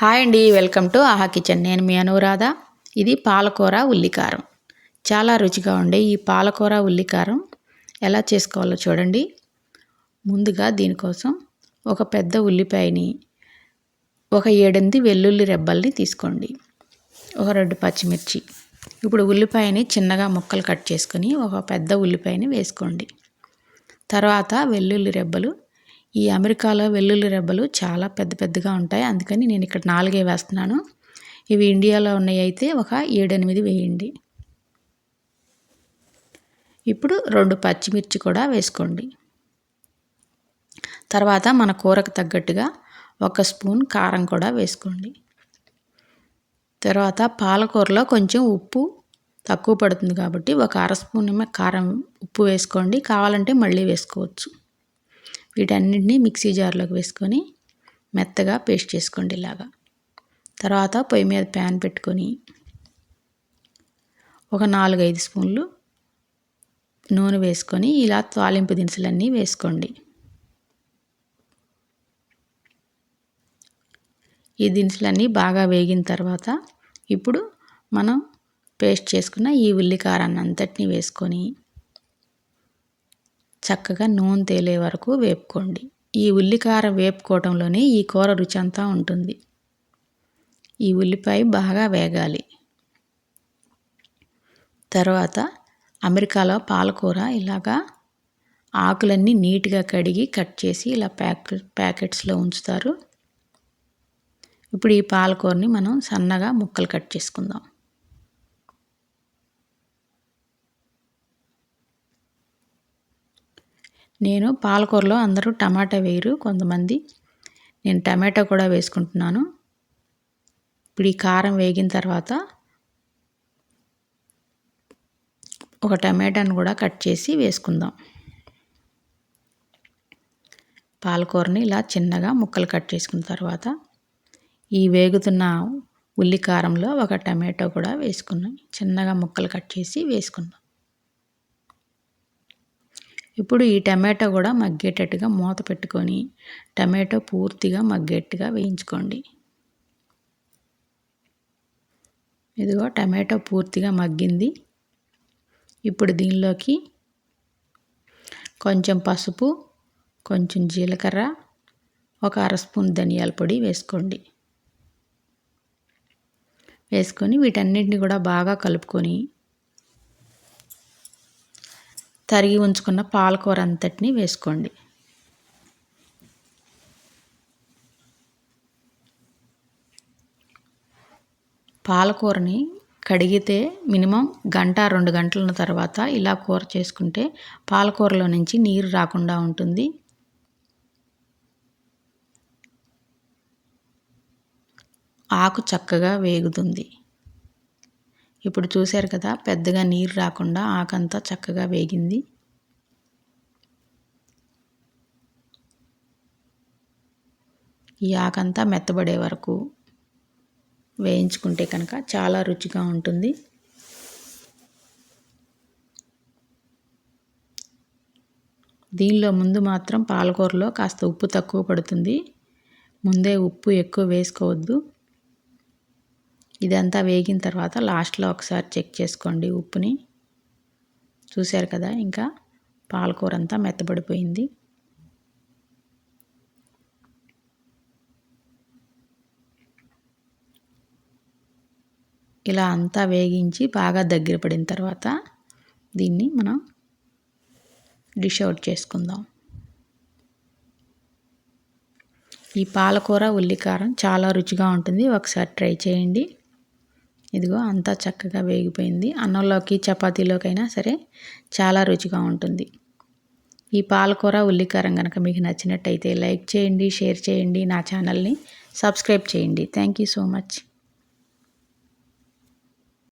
Hi అండి welcome to ఆహా kitchen. నేను మీ అనురాధ. ఇది పాలకూర ఉల్లికారం. చాలా రుచిగా ఉండే ఈ పాలకూర ఉల్లికారం ఎలా చేసుకోవాలో చూడండి. ముందుగా దీనికోసం ఒక పెద్ద ఉల్లిపాయని ఒక ఏడెనిమిది వెల్లుల్లి రెబ్బల్ని తీసుకోండి. ఒక రెండు పచ్చిమిర్చి. ఇప్పుడు ఉల్లిపాయని చిన్నగా ముక్కలు కట్ చేసుకొని ఒక పెద్ద ఉల్లిపాయని వేసుకోండి. తర్వాత వెల్లుల్లి రెబ్బలు ఈ అమెరికాలో వెల్లుల్లి రెబ్బలు చాలా పెద్ద పెద్దగా ఉంటాయి. అందుకని నేను ఇక్కడ నాలుగే వేస్తున్నాను. ఇవి ఇండియాలో ఉన్నాయి అయితే ఒక ఏడెనిమిది వేయండి. ఇప్పుడు రెండు పచ్చిమిర్చి కూడా వేసుకోండి. తర్వాత మన కూరకు తగ్గట్టుగా ఒక స్పూన్ కారం కూడా వేసుకోండి. తర్వాత పాలకూరలో కొంచెం ఉప్పు తక్కువ పడుతుంది కాబట్టి ఒక అర స్పూన్ కారం ఉప్పు వేసుకోండి. కావాలంటే మళ్ళీ వేసుకోవచ్చు. వీటన్నిటిని మిక్సీ జార్లోకి వేసుకొని మెత్తగా పేస్ట్ చేసుకోండి ఇలాగా. తర్వాత పొయ్యి మీద ప్యాన్ పెట్టుకొని ఒక నాలుగైదు స్పూన్లు నూనె వేసుకొని ఇలా తాలింపు దినుసులన్నీ వేసుకోండి. ఈ దినుసులన్నీ బాగా వేగిన తర్వాత ఇప్పుడు మనం పేస్ట్ చేసుకున్న ఈ ఉల్లికారాన్ని అంతటినీ వేసుకొని చక్కగా నూనె తేలే వరకు వేపుకోండి. ఈ ఉల్లికారం వేపుకోవటంలోనే ఈ కూర రుచి అంతా ఉంటుంది. ఈ ఉల్లిపాయ బాగా వేగాలి. తర్వాత అమెరికాలో పాలకూర ఇలాగా ఆకులన్నీ నీట్గా కడిగి కట్ చేసి ఇలా ప్యాక్ ప్యాకెట్స్లో ఉంచుతారు. ఇప్పుడు ఈ పాలకూరని మనం సన్నగా ముక్కలు కట్ చేసుకుందాం. నేను పాలకూరలో అందరూ టమాటా వేయరు కొంతమంది. నేను టమాటా కూడా వేసుకుంటున్నాను. ఇప్పుడు ఈ కారం వేగిన తర్వాత ఒక టమాటాను కూడా కట్ చేసి వేసుకుందాం. పాలకూరని ఇలా చిన్నగా ముక్కలు కట్ చేసుకున్న తర్వాత ఈ వేగుతున్న ఉల్లి కారంలో ఒక టమాటో కూడా వేసుకున్నాం. చిన్నగా ముక్కలు కట్ చేసి వేసుకుందాం. ఇప్పుడు ఈ టమాటో కూడా మగ్గేటట్టుగా మూత పెట్టుకొని టమాటో పూర్తిగా మగ్గేట్టుగా వేయించుకోండి. ఇదిగో టమాటో పూర్తిగా మగ్గింది. ఇప్పుడు దీనిలోకి కొంచెం పసుపు కొంచెం జీలకర్ర ఒక అర స్పూన్ ధనియాల పొడి వేసుకోండి. వేసుకొని వీటన్నిటిని కూడా బాగా కలుపుకొని తరిగి ఉంచుకున్న పాలకూర అంతటిని వేసుకోండి. పాలకూరని కడిగితే మినిమం గంట రెండు గంటల తర్వాత ఇలా కూర చేసుకుంటే పాలకూరలో నుంచి నీరు రాకుండా ఉంటుంది. ఆకు చక్కగా వేగుతుంది. ఇప్పుడు చూశారు కదా పెద్దగా నీరు రాకుండా ఆకంతా చక్కగా వేగింది. ఈ ఆకంతా మెత్తబడే వరకు వేయించుకుంటే కనుక చాలా రుచిగా ఉంటుంది. దీనిలో ముందు మాత్రం పాలకూరలో కాస్త ఉప్పు తక్కువ పడుతుంది. ముందే ఉప్పు ఎక్కువ వేసుకోవద్దు. ఇదంతా వేగిన తర్వాత లాస్ట్లో ఒకసారి చెక్ చేసుకోండి ఉప్పుని. చూశారు కదా ఇంకా పాలకూర అంతా మెత్తబడిపోయింది. ఇలా అంతా వేగించి బాగా దగ్గర పడిన తర్వాత దీన్ని మనం డిష్ అవుట్ చేసుకుందాం. ఈ పాలకూర ఉల్లికారం చాలా రుచిగా ఉంటుంది. ఒకసారి ట్రై చేయండి. ఇదిగో అంతా చక్కగా వేగిపోయింది. అన్నంలోకి చపాతీలోకైనా సరే చాలా రుచిగా ఉంటుంది. ఈ పాలకూర ఉల్లికారం కనుక మీకు నచ్చినట్టయితే లైక్ చేయండి షేర్ చేయండి నా ఛానల్ని సబ్స్క్రైబ్ చేయండి. Thank you so much.